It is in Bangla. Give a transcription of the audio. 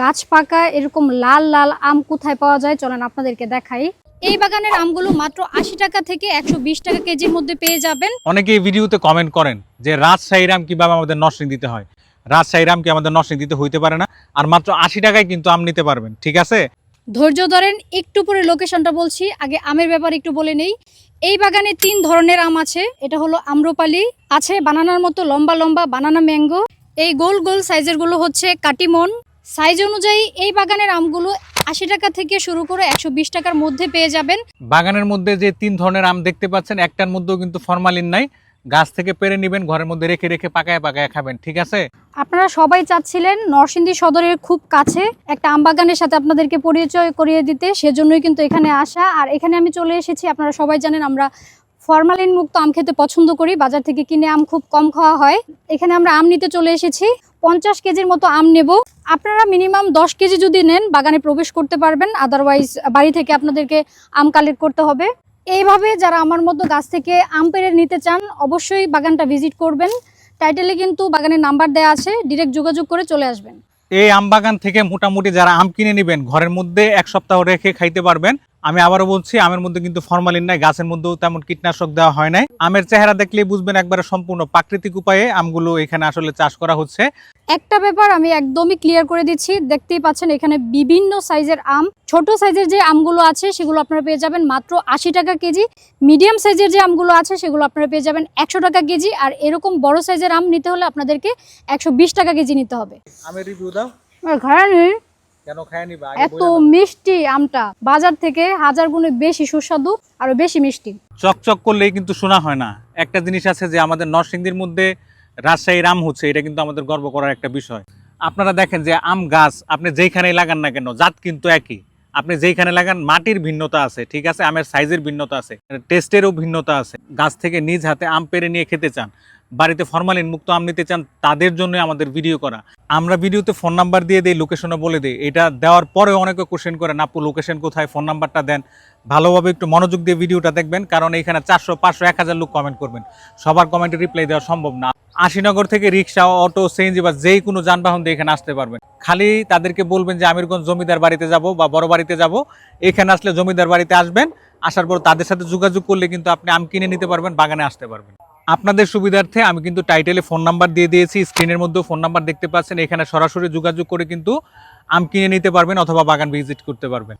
গাছ পাকা এরকম লাল লাল আম কোথায় পাওয়া যায়? চলেন আপনাদেরকে দেখাই। এই বাগানের আমগুলো মাত্র আশি টাকা থেকে একশো বিশ টাকা কেজির মধ্যে পেয়ে যাবেন। অনেকে এই ভিডিওতে কমেন্ট করেন যে রাজশাহীর আম কীভাবে আমাদের নর্সিং দিতে হয়? রাজশাহীর আম কি আমাদের নর্সিং দিতে হইতে পারে না? আর মাত্র আশি টাকায় কিন্তু আম নিতে পারবেন ঠিক আছে? ধৈর্য ধরেন একটু পরে লোকেশনটা বলছি। আগে আমের ব্যাপারে একটু বলে নেই। এই বাগানে তিন ধরনের আম আছে। এটা হলো আম্রপালি আছে বানানার মতো লম্বা লম্বা বানানা ম্যাঙ্গো। এই গোল গোল সাইজেরগুলো হচ্ছে কাটিমন সাইজ অনুযায়ী এই বাগানের আমগুলো আশি টাকা থেকে শুরু করে একশো বিশ টাকার মধ্যে পেয়ে যাবেন। বাগানের মধ্যে যে তিন ধরনের আম দেখতে পাচ্ছেন একটার মধ্যেও কিন্তু ফরমালিন নাই। গাছ থেকে পেরে নেবেন ঘরের মধ্যে রেখে রেখে পাকায় পাকায় খাবেন ঠিক আছে? আপনারা সবাই চাচ্ছিলেন নরসিংদী সদরের খুব কাছে একটা আম বাগানের সাথে আপনাদেরকে পরিচয় করিয়ে দিতে সেজন্যই কিন্তু এখানে আসা। আর এখানে আমি চলে এসেছি আপনারা সবাই জানেন আমরা ফরমালিন মুক্ত আম খেতে পছন্দ করি। বাজার থেকে কিনে আম খুব কম খাওয়া হয়। এখানে আমরা আম নিতে চলে এসেছি। পঞ্চাশ কেজির মতো আম নেব। আপনারা মিনিমাম দশ কেজি যদি নেন, বাগানে প্রবেশ করতে পারবেন। আদারওয়াইজ বাড়ি থেকে আপনাদেরকে আম কালেক্ট করতে হবে। এইভাবে যারা আমার মতো গাছ থেকে আম পেড়ে নিতে চান, অবশ্যই বাগানটা ভিজিট করবেন। টাইটেলে কিন্তু বাগানের নাম্বার দেওয়া আছে। ডিরেক্ট যোগাযোগ করে চলে আসবেন। এই আম বাগান থেকে মোটামুটি যারা আম কিনে নেবেন, ঘরের মধ্যে এক সপ্তাহ রেখে খাইতে পারবেন। আমি আবারও বলছি আমের মধ্যে কিন্তু ফরমালিন নাই গাছের মধ্যেও তেমন কীটনাশক দেওয়া হয় নাই। আমের চেহারা দেখলে বুঝবেন একবারে সম্পূর্ণ প্রাকৃতিক উপায়ে আমগুলো এখানে আসলে চাষ করা হচ্ছে। একটা ব্যাপার আমি একদমই ক্লিয়ার করে দিচ্ছি দেখতেই পাচ্ছেন এখানে বিভিন্ন সাইজের আম ছোট সাইজের যে আমগুলো আছে সেগুলো আপনারা পেয়ে যাবেন মাত্র আশি টাকা কেজি মিডিয়াম সাইজের যে আমগুলো আছে সেগুলো আপনারা পেয়ে যাবেন একশো টাকা কেজি আর এরকম বড় সাইজের আম নিতে হলে আপনাদেরকে একশো বিশ টাকা কেজি নিতে হবে। আমের রিভিউ দাও। ঘরে এত মিষ্টি আমটা। বাজার থেকে হাজার গুণে বেশি সুস্বাদু আরও বেশি মিষ্টি। চকচক করলেই কিন্তু শোনা হয় না। একটা জিনিস আছে যে আমাদের নরসিংদীর মধ্যে রাজশাহীর আম হচ্ছে এটা কিন্তু আমাদের গর্ব করার একটা বিষয়। আপনারা দেখেন যে আম গাছ আপনি যেইখানেই লাগান না কেন জাত কিন্তু একই। আপনি যেইখানে লাগান মাটির ভিন্নতা আছে ঠিক আছে? আমের সাইজের ভিন্নতা আছে টেস্টেরও ভিন্নতা আছে। গাছ থেকে নিজ হাতে আম পেরে নিয়ে খেতে চান। বাড়িতে ফরমালিন মুক্ত আম নিতে চান, তাদের জন্য আমাদের ভিডিও করা। আমরা ভিডিওতে ফোন নাম্বার দিয়ে দিই লোকেশনও বলে দিই। এটা দেওয়ার পরে অনেকে কোশ্চেন করেন, আপু লোকেশন কোথায়? ফোন নাম্বারটা দেন। ভালোভাবে একটু মনোযোগ দিয়ে ভিডিওটা দেখবেন, কারণ এখানে চারশো, পাঁচশো, এক হাজার লোক কমেন্ট করবেন। সবার কমেন্টে রিপ্লাই দেওয়া সম্ভব না। আশিনগর থেকে রিক্সা, অটো সিএনজি বা যেই কোনো যানবাহন দিয়ে এখানে আসতে পারবেন। খালি তাদেরকে বলবেন যে, আমিরগঞ্জ জমিদার বাড়িতে যাব বা বড় বাড়িতে যাব। এখানে আসলে জমিদার বাড়িতে আসবেন, আসার পর তাদের সাথে যোগাযোগ করলে কিন্তু আপনি আম কিনে নিতে পারবেন, বাগানে আসতে পারবেন। আপনাদের সুবিধার্থে আমি কিন্তু টাইটেলে ফোন নাম্বার দিয়ে দিয়েছি স্ক্রিনের মধ্যেও ফোন নাম্বার দেখতে পাচ্ছেন, এখানে সরাসরি যোগাযোগ করে কিন্তু আম কিনে নিতে পারবেন অথবা বাগান ভিজিট করতে পারবেন।